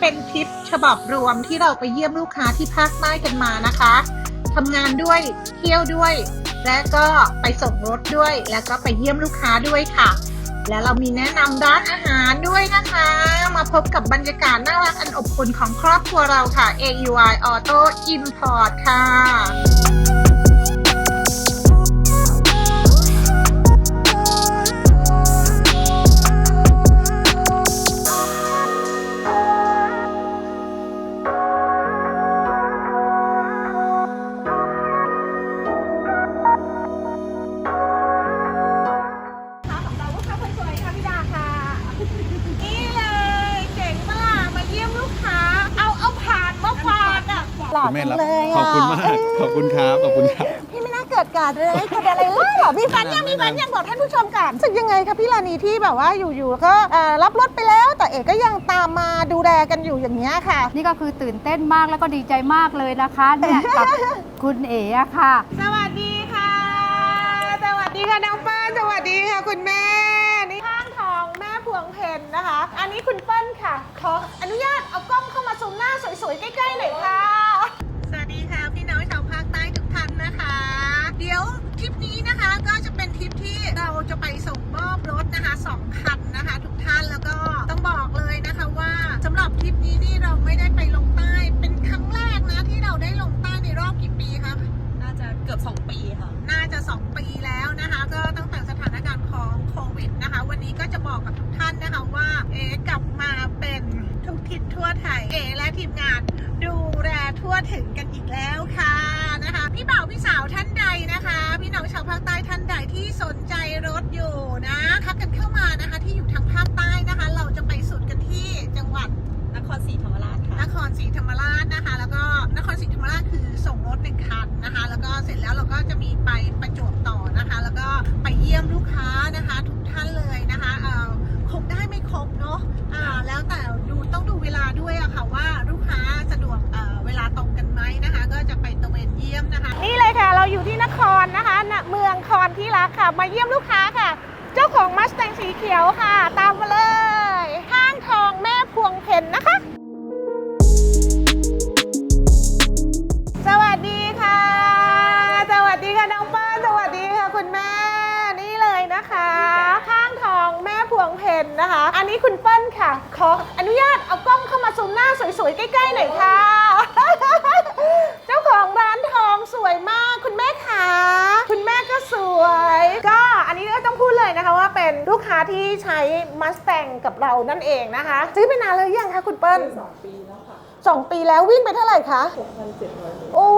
เป็นทริปฉบับรวมที่เราไปเยี่ยมลูกค้าที่ภาคใต้กันมานะคะทำงานด้วยเที่ยวด้วย และก็ไปส่งรถด้วย แล้วก็ไปเยี่ยมลูกค้าด้วยค่ะ และเรามีแนะนำร้านอาหารด้วยนะคะ มาพบกับบรรยากาศน่ารักอันอบอุ่นของครอบครัวเราค่ะ AUI Auto Import ค่ะ แม่จัรังบเลยขอะอบคุณมาก ขอบคุณครับ ขอบคุณครับ พี่ไม่น่าเกิดการเลยเกิดอะไรเลยเหรอพี่ฟันยังพี่ฟันยังบอกท่านผู้ชมก่อนรู้สึกยังไงคะพี่ลานีที่แบบว่าอยู่ๆแล้วก็เอ่อรับรถไปแล้ว แต่เอกก็ยังตามมาดูแลกันอยู่อย่างเงี้ยค่ะ นี่ก็คือตื่นเต้นมากแล้วก็ดีใจมากเลยนะคะเนี่ยกับคุณเอ๋อะค่ะ สวัสดีค่ะ สวัสดีค่ะน้องเปิ้ลสวัสดีค่ะคุณแม่นี่ข้างทองแม่พวงเพนนะคะ อันนี้คุณเปิ้ลค่ะขออนุญาตเอากล้องเข้ามาซูมหน้าสวยๆใกล้ๆหน่อยค่ะ จะไปส่งมอบรถนะคะสองคันนะคะ ทุกท่านแล้วก็ต้องบอกเลยนะคะว่าสำหรับทริปนี้นี่เราไม่ได้ไปลงใต้เป็นครั้งแรกนะที่เราได้ลงใต้ในรอบกี่ปีคะน่าจะเกือบ 2 ปีค่ะ น่าจะ 2 ปีแล้วนะคะ ก็ตั้ง ตรงกันไหมนะคะ ก็จะไปตระเวนเยี่ยมนะคะ นี่เลยค่ะ เราอยู่ที่นครนะคะณเมืองคอนที่รักค่ะ มาเยี่ยมลูกค้าค่ะ เจ้าของมัสแตงสีเขียวค่ะ ตามมาเลยห้างทองแม่พวงเพนนะคะ สวัสดีค่ะ สวัสดีค่ะน้องเปิ้ลสวัสดีค่ะคุณแม่ นี่เลยนะคะข้างทองแม่พวงเพนนะคะ อันนี้คุณเปิ้ลค่ะ ขออนุญาตเอากล้องเข้ามาซูมหน้าสวยๆ ใกล้ๆหน่อยค่ะ เจ้าของร้านทองสวยมากคุณแม่ขาคุณแม่ก็สวย ก็อันนี้ก็ต้องพูดเลยนะคะว่าเป็ นลูกค้าที่ใช้มัสแตงกับเรานั่นเองนะคะ ซื้อไปนานเลยยังคะคุณเปิ้ลสองปีแล้วค่ะสองปีแล้ววิ่งไปเท่าไหร่คะ6,700โอ้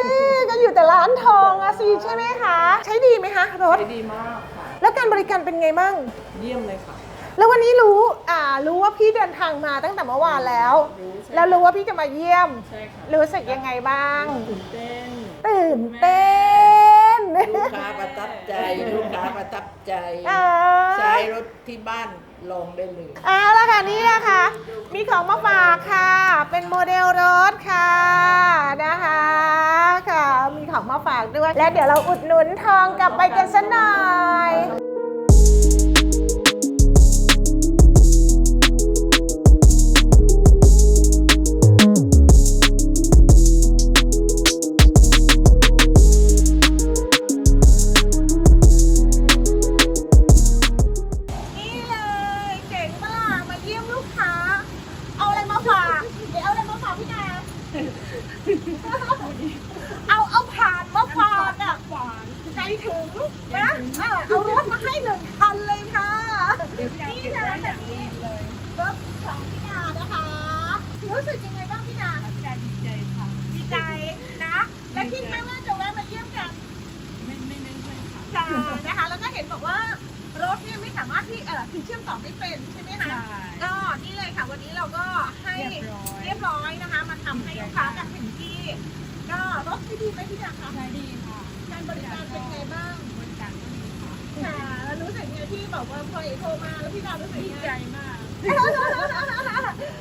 ยก็อยู่แต่ร้านทองอะสิใช่ไหมคะ ใช้ดีไหมคะรถใช้ดีมากค่ะ แล้วการบริการเป็นไงมั่งเยี่ยมเลยค่ะ แล้ววันนี้รู้อ่ารู้ว่าพี่เดินทางมาตั้งแต่เมื่อวานแล้วรู้ใช่แล้วรู้ว่าพี่จะมาเยี่ยม ใช่ค่ะ รู้สึกยังไงบ้าง ตื่นเต้นตื่นเต้น ลูกค้าประทับใจ ลูกค้าประทับใจ เออ ใช้รถที่บ้านลองได้เลย เอาละค่ะนี่นะคะมีของมาฝากค่ะ เป็นโมเดลรถค่ะนะคะค่ะมีของมาฝากด้วย และเดี๋ยวเราอุดหนุนทองกลับไปกันสักหน่อย เอาเอาผ่านมาฝากอะใจถึงนะเออเอารถมาให้หนึ่งคันเลยค่ะนี่นะแบบนี้รถของพี่นานะคะรู้สึกยังไงบ้างพี่นาดีใจดีใจนะ และคิดไหมว่าจะแวะมาเยี่ยมกันไม่ไม่นึกเลยค่ะใช่นะคะ แล้วก็เห็นบอกว่ารถเนี่ยไม่สามารถที่เออคือเชื่อมต่อไม่เป็นใช่ไหมคะใช่ก็นี่เลยค่ะวันนี้เราก็ให้เรี ยบร้อยเรียบร้อยนะคะมาทำให้ลูกค้ากันถึงที่ ก็รถที่ดีไหมพี่จังคะใช้ดีค่ะการบริการเป็นไงบ้างบริการก็ดีค่ะค่ะแล้วรู้สึกไงที่บอกว่าพอเอกโทรมาแล้วพี่ดาวรู้สึกดีไงใจมาก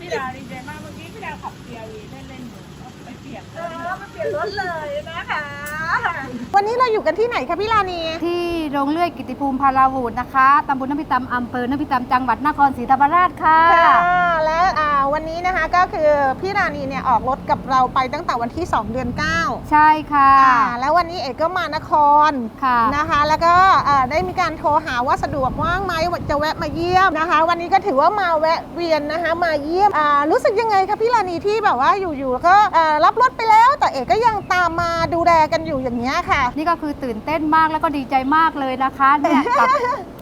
พี่ดาวดีใจมากเมื่อกี้พี่ดาวขับเกียร์วีเล่นๆอยู่ก็ไปเปลี่ยนเออมาเปลี่ยนรถเลยนะคะ วันนี้เราอยู่กันที่ไหนคะพี่ลานี ที่โรงเลื่อยกิติภูมิพาราวูดนะคะ ตำบลนพิตำอำเภอนพิตำจังหวัดนครศรีธรรมราชค่ะ ค่ะและอ่า วันนี้นะคะก็คือพี่ราณีเนี่ยออกรถกับเราไปตั้งแต่วันที่ 2 เดือน 9 ใช่ค่ะอ่าแล้ววันนี้เอกก็มานครค่ะนะคะ แล้วก็เอ่อได้มีการโทรหาว่าสะดวกว่างไหมว่าจะแวะมาเยี่ยมนะคะ วันนี้ก็ถือว่ามาแวะเวียนนะคะมาเยี่ยมอ่ารู้สึกยังไงคะพี่ราณีที่แบบว่าอยู่ๆก็เอ่อรับรถไปแล้ว แต่เอกก็ยังตามมาดูแลกันอยู่อย่างนี้ยค่ะ นี่ก็คือตื่นเต้นมากแล้วก็ดีใจมากเลยนะคะเนี่ยกับ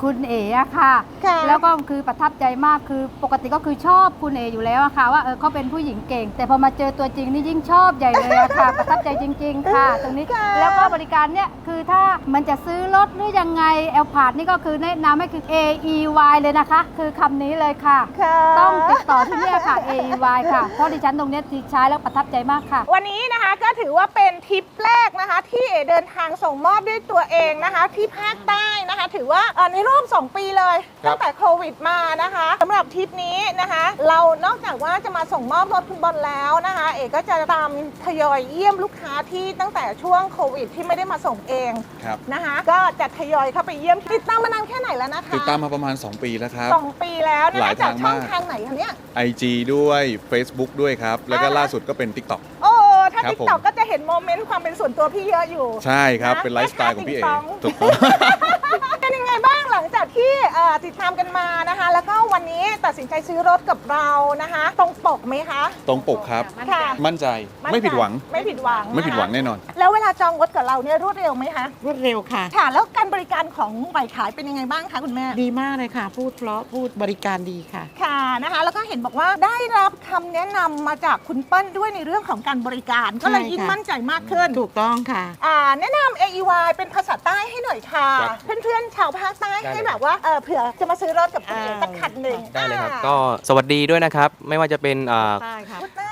คุณเอ๋อะค่ะ ค่ะแล้วก็คือประทับใจมากคือปกติก็คือชอบคุณเอ๋อยู่แล้วอะค่ะ ว่าเออเขาเป็นผู้หญิงเก่ง แต่พอมาเจอตัวจริงนี่ยิ่งชอบใหญ่เลยอะค่ะ ประทับใจจริง ๆ ค่ะ ตรงนี้ค่ะแล้วก็บริการเนี่ยคือถ้ามันจะซื้อรถหรือยังไงแอลพาดนี่ก็คือแนะนำให้คือ A E Y เลยนะคะ คือคำนี้เลยค่ะ ค่ะ ต้องติดต่อที่เนี่ยค่ะ A E Y ค่ะเพราะดิฉันตรงเนี้ยที่ใช้แล้วประทับใจมากค่ะ วันนี้นะคะก็ถือว่าเป็นทริปแรกนะคะ ที่เอเดินทางส่งมอบด้วยตัวเองนะคะ ที่ภาคใต้นะคะ ถือว่าเอ่อในรอบ 2 ปีเลย ครับ ตั้งแต่โควิดมานะคะสำหรับทริปนี้นะคะ เรานอกจากว่าจะมาส่งมอบรถคุณบอลแล้วนะคะ เอกก็จะตามทยอยเยี่ยมลูกค้าที่ตั้งแต่ช่วงโควิด ที่ไม่ได้มาส่งเองครับ นะคะ ก็จะทยอยเข้าไปเยี่ยมติดตามมานานแค่ไหนแล้วนะคะติดตามมาประมาณ 2 ปีแล้วครับ สองปีแล้วนะหลาคะยจากทางช่องมาก ทางไหนคะเนี่ย IG ด้วย Facebook ด้วยครับ แล้วก็อ่า ล่าสุดก็เป็น TikTok โอ้ถ้าครับติ๊กผมต็อกก็จะเห็นโมเมนต์ความเป็นส่วนตัวพี่เยอะอยู่ ใช่ครับ นะเป็นไลฟ์สไตล์ของพี่เอแม่ค้าถูติ๊กกต้ต๊อองงเป็น ติดตามกันมานะคะ แล้วก็วันนี้ตัดสินใจซื้อรถกับเรานะคะ ตรงปกไหมคะ ตรงปกครับ ค่ะ มั่นใจนใจไม่ผิดหวัง ไม่ผิดหวังไม่ผิดหวังนะคะแน่นอน แล้วเวลาจองรถกับเราเนี่ยรวดเร็วไหมคะ รวดเร็วค่ะ ค่ะ แล้วการบริการของฝ่ายขายเป็นยังไงบ้างคะคุณแม่ ดีมากเลยค่ะ พูดเพราะพูดบริการดีค่ะ ค่ะนะคะ แล้วก็เห็นบอกว่าได้รับคำแนะนำมาจากคุณเปิ้ลด้วยในเรื่องของการบริการ ก็เลยใช่ค่ะยิ่งมั่นใจมากขึ้น ถูกต้องค่ะ อ่าแนะนำ AEY เป็นภาษาใต้ให้หน่อยค่ะ ครับเพื่อนๆชาวภาคใต้ได้ให้เลยแบบว่าเออเผื่อจะมาซื้อรถกับคุณเออ่าสักคันหนึ่งได้เลยครับ อ่าก็สวัสดีด้วยนะครับ ไม่ว่าจะเป็นอ่าใช่ค่ะพูดได้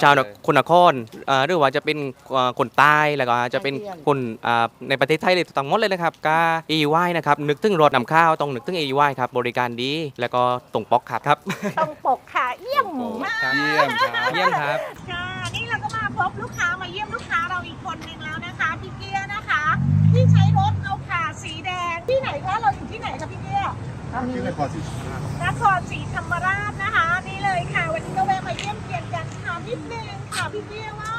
ชาวนคนนครอ่าหรือว่าจะเป็นอ่าคนใต้แล้วก็จะเป็นอาเซียนคนอ่าในประเทศไทยเลยทั้งหมดเลยนะครับก็ EY นะครับนึกถึงรถนำข้าวต้องนึกถึง EY ครับบริการดีแล้วก็ตรงปอกครับครับ ตรงปกค่ะเยี่ยมมากเยี่ยมครับ เยี่ยมครับ ค่ะนี่เราก็มาพบลูกค้ามาเยี่ยมลูกค้าเราอีกคนหนึ่งแล้วนะคะพี่เกี้ยนะคะ ที่ใช้รถเอาขาสีแดงที่ไหนคะเราอยู่ที่ไหนคะพี่เกี้ย ที่นครศรีธรรมราชนครศรีธรรมราชนะคะ นี่เลยค่ะ วันนี้ก็แวะมาเยี่ยมเยียนกันถามนิดนึงค่ะพี่เกี้ยว่า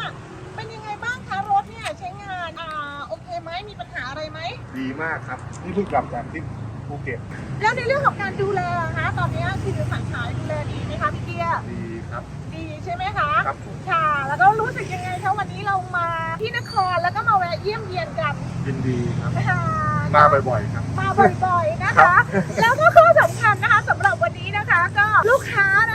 เป็นยังไงบ้างคะรถเนี่ยใช้งานอ่าโอเคไหมมีปัญหาอะไรไหมดีมากครับ นี่เพิ่งกลับจากที่ภูเก็ตแล้วในเรื่องของการดูแลอะคะตอนนี้คือฝ่ายขายดูแลดีไหมคะพี่เกียร์ดีครับ ดีใช่ไหมคะครับผมค่ะ แล้วก็รู้สึกยังไงคะวันนี้เรามาที่นครแล้วก็มาแวะเยี่ยมเยียนกันยินดีครับ ค่ะ มาบ่อยๆครับ มาบ่อยๆนะครัคะบแล้วก็ข้อสำคัญนะคะสำหรับวันนี้นะคะ ก็ลูกค้านะ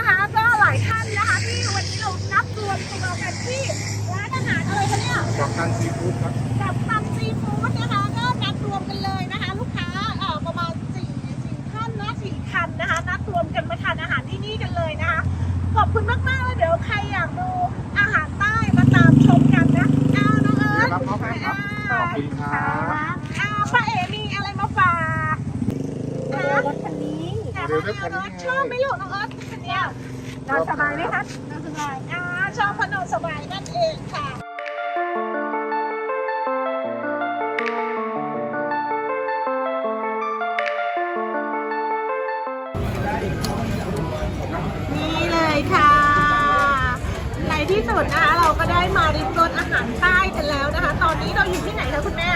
ดนะคะเราก็ได้มาริมรสอาหารใต้กันแล้วนะคะ ตอนนี้เราอยู่ที่ไหนคะคุณแม่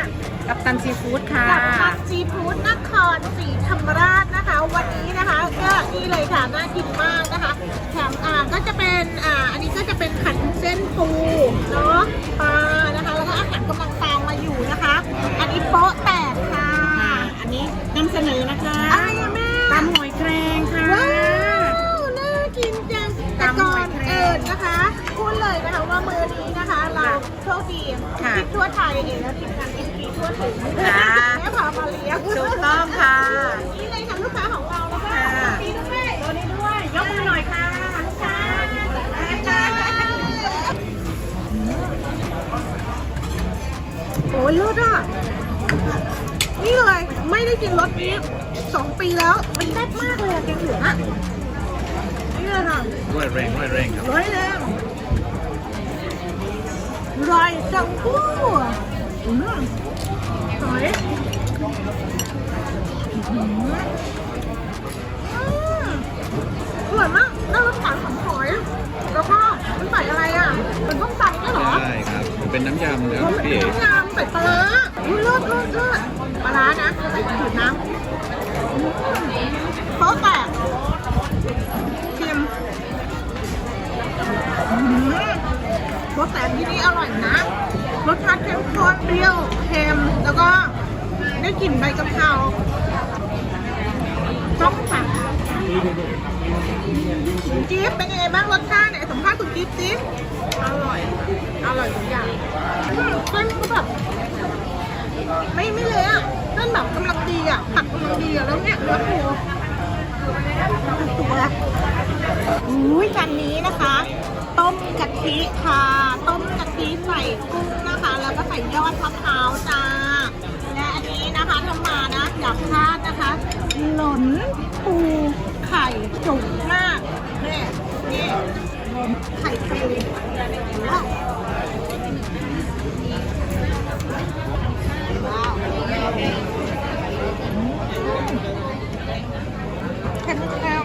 กับตันซีฟู้ดค่ะกับพักซีฟู้ดนครศรีธรรมราชนะคะ วันนี้นะคะก็นี่เลยค่ะน่ากินมากนะคะแถมอ่าก็จะเป็นอ่าอันนี้ก็จะเป็นขันเส้นปูเนาะปลานะคะ แล้วก็อาหารกำลังตามมาอยู่นะคะ อันนี้โป๊ะแตกค่ะ อันนี้นำเสนอ ว่ามือนี้นะคะ เราโชคดีค่ะทิพทั่วไทยเองและทีมงานทีมีทั่วถึงค่ะแม่พามาเลี้ยงถูกต้องค่ะ นี่เลยค่ะลูกค้าของเราแล้วก็ค่ะมีด้วยตัวนี้ด้วย ยกมือหน่อยค่ะลูกค้าโอ้ยเลิศอะ นี่เลยไม่ได้กินรสนี้สองปีแล้ว มันแซ่บมากเลยอะแกงเหลืองอะนี่เลยค่ะด้วยแรงด้วยแรงครับร้อยแรง ร่อยจังอู้อืมสวยอืมสยมากน่ารสชาติของหอยแล้วก็มันใส่อะไรอะเป็นต้มตำด้วยเหรอ ได้ครับ เป็นน้ำยำครับพี่เน้ำยำใส่ปลาร้าอุ้เลิศเลิศเลิศปลาร้านะใส่ถุงน้ำโป๊ะแตกเค็มอืม รสแตกที่นี่อร่อยนะ รสชาติเข้มข้นเปรี้ยวเค็มแล้วก็ได้กลิ่นใบกะเพราจ้องสั่งคุณจิ๊บเป็นยังไงบ้างรสชาติเนี่ยสัมภาษณ์คุณจิ๊บสิอร่อย อร่อยทุกอย่างอืมเส้นก็แบบไม่ไม่เละอะเส้นแบบกำลังดีอะผักกำลังดีอะแล้วเนี่ยเนื้อปูตัวอุ้ยจานนี้นะคะ ต้มกะ ทิค่ะ ต้มกะทิใส่กุ้งนะคะ แล้วก็ใส่ยอดมะพร้าวจ้า และอันนี้นะคะทำมานะอยาพลาดนะคะ หล่นปูไข่จุกมากนี่นี่หล่นไข่ปูว้าวว้าวเค็ม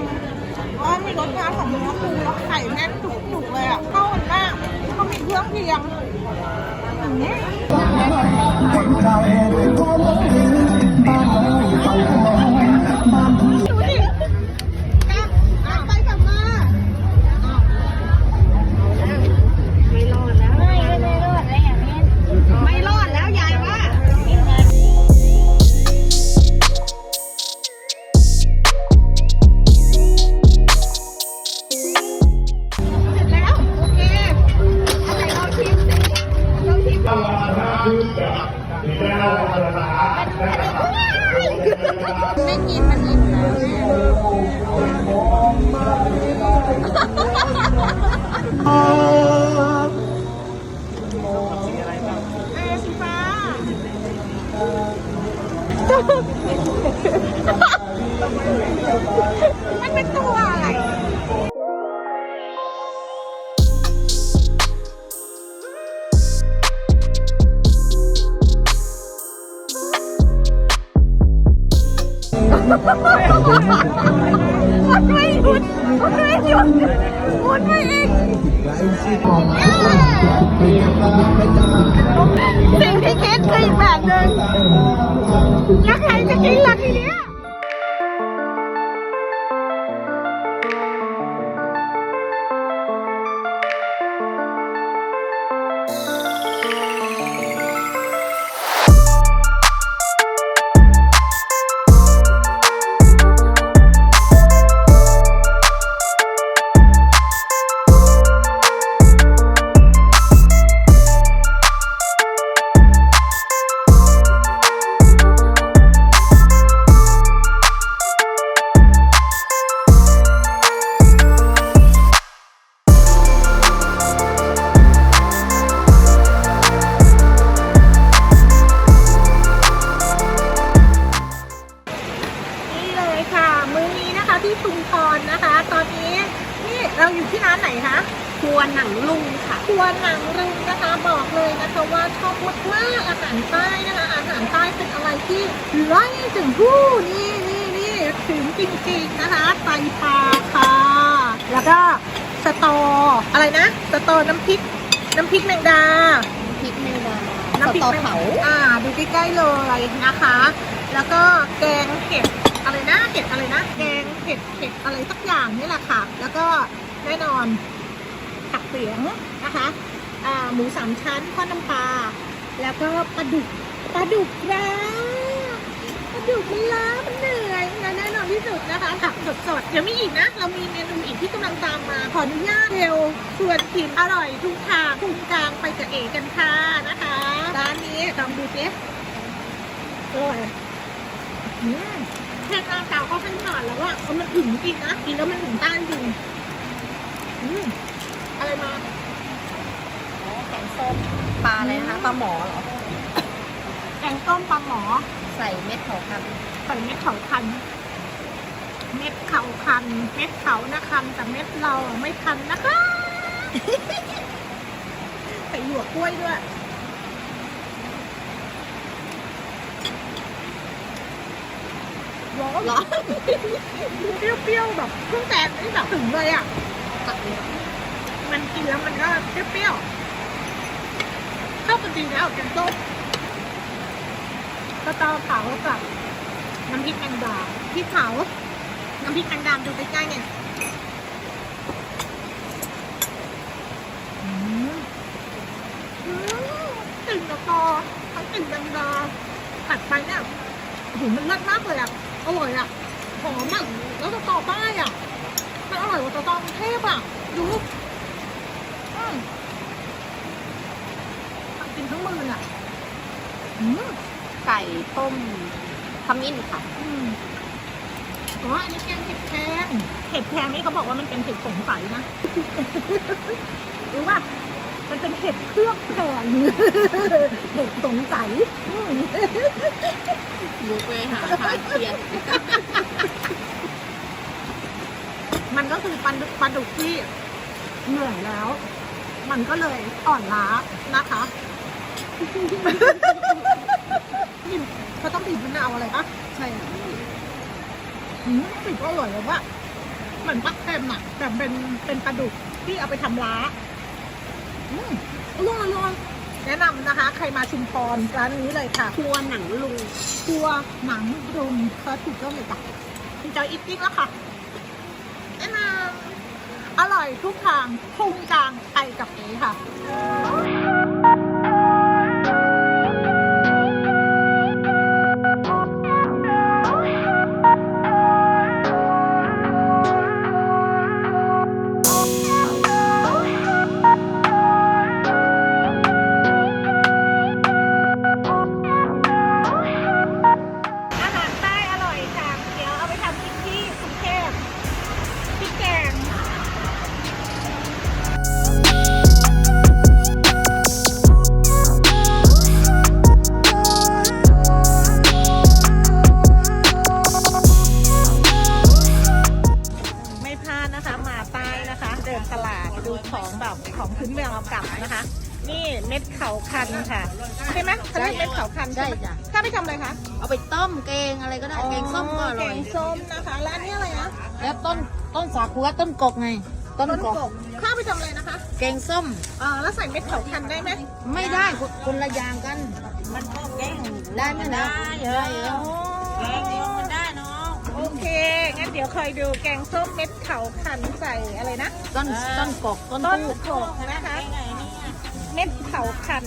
เค็มอ๋อมีรสชาติของเนื้อปูแล้วไข่แน่นจุกๆเลยอะเข้ากันมากเขามีเครื่องเคียงอย่างนี้ แบบหนึ่งแล้วใครจะกินล่ะทีเนี้ย ออะไรนะสตอน้ำพริก น้ำพริกแมงดา พริกแมงดาน้ำพริกเผาอ่า ดูใกล้ๆเลยนะคะ แล้วก็แกงเห็ดอะไรนะเห็ดอะไรนะแกงเห็ดเห็ดอะไรสักอย่างนี่แหละค่ะ แล้วก็แน่นอนผักเสียงนะคะอ่าหมูสามชั้นทอดน้ำปลาแล้วก็ปลาดุกปลาดุกร้าปลาดุกมันล้ามันเหนื่อยและแน่นอน ที่สุดนะคะผักสดๆเดี๋ยวมีอีกนะ เรามีเมนูอีกที่กำลังตามมา ขออนุญาตเร็วชวนชิมอร่อยทุกทางทุกกลางไปกับเอกันค่ะนะคะร้านนี้ลองดูเจ๊อร่อยอืมแค่หน้าตาก็ขั้นผ่านแล้วอะเอามันถึงจริงนะกินแล้วมันถึงต้านจริงอืมอะไรมาแกงส้มปลาอะไรนะคะปลาหมอเหรอแกงต้มปลาหมอ ใส่เม็ดเขาคันใส่เม็ดเขาคัน เม็ดเขาคัน เม็ดเขานะคันแต่เม็ดเราไม่คันนะคะใส่หยวกกล้วยด้วยร้อนร้อนเปรี้ยวๆแบบเครื่องแกงนี่แบบถึงเลยอะ มันกินแล้วมันก็เปรี้ยวๆขเข้ากันดีแล้วแกงส้มกระตอเผากับน้ำพริกแมงดาพริกเผา น้ำพริกแมงดาดูใกล้ๆเนี่ยอืมอืมกลิ่นกระตอทั้งกลิ่นแมงดาผัดไปเนี่ยโอ้โหมันเลิศมากเลยอะ อร่อยอะ หอมอะแล้วกระตอใต้อะ มันอร่อยกว่ากระตอกรุงเทพอะ ดูอืมกินทั้งมืออะอืมไก่ต้มขมิ้นค่ะ อืมอ๋ออันนี้แกงเห็ดแครงเห็ดแครงนี่เขาบอกว่ามันเป็นเห็ดสงสัยนะรู้ป่ะมันเป็นเห็ดเคลือบแครงเห็ดสงสัยอืมมุกเลยค่ะทานเทียนมันก็คือปลาดุกปลาดุกที่เหนื่อยแล้ว มันก็เลยอ่อนล้านะคะเขาต้องบีบมะนาวอะไรปะใช่ค่ะ อืมบีบก็อร่อยเลยว่าเหมือนปักเค็มอะแต่เป็นเป็นปลาดุกที่เอาไปทำล้าอืมอร่อยอร่อยแนะนำนะคะ ใครมาชุมพรร้านนี้เลยค่ะ ครัวหนังลุงครัวหนังรุมเพิร์ถูกต้องเลยจ้ะพี่จอยอิตติ้งแล้วค่ะแนะนำอร่อยทุกทางพุงกลางไปกับเอค่ะ นะคะ มาใต้นะคะ เดินตลาดดูของแบบของพื้นเมืองเอากลับนะคะ นี่เม็ดเขาคันค่ะใช่ไหมเขาเรียกเม็ดเขาคันใช่ไหมจ้ะ ถ้าไปทำอะไรคะเอาไปต้มแกงอะไรก็ได้แกงส้มก็อร่อย แกงส้มนะคะแล้วอันนี้อะไรนะแล้วต้นต้นสาคูต้นกกไง ต้นต้นกกกบข้าวไปทำอะไรนะคะแกงส้มเออแล้วใส่เม็ดเขาคันได้ไหมไม่ได้คนคนละอย่างกัน มันก็แกงได้ไหมนะได้เยอะแโอเค งั้นเดี๋ยวคอยดูแกงส้มเม็ดเขาขันใส่อะไรนะ ต้นต้นกกต้นต้กนะคะ เม็ดเขาขัน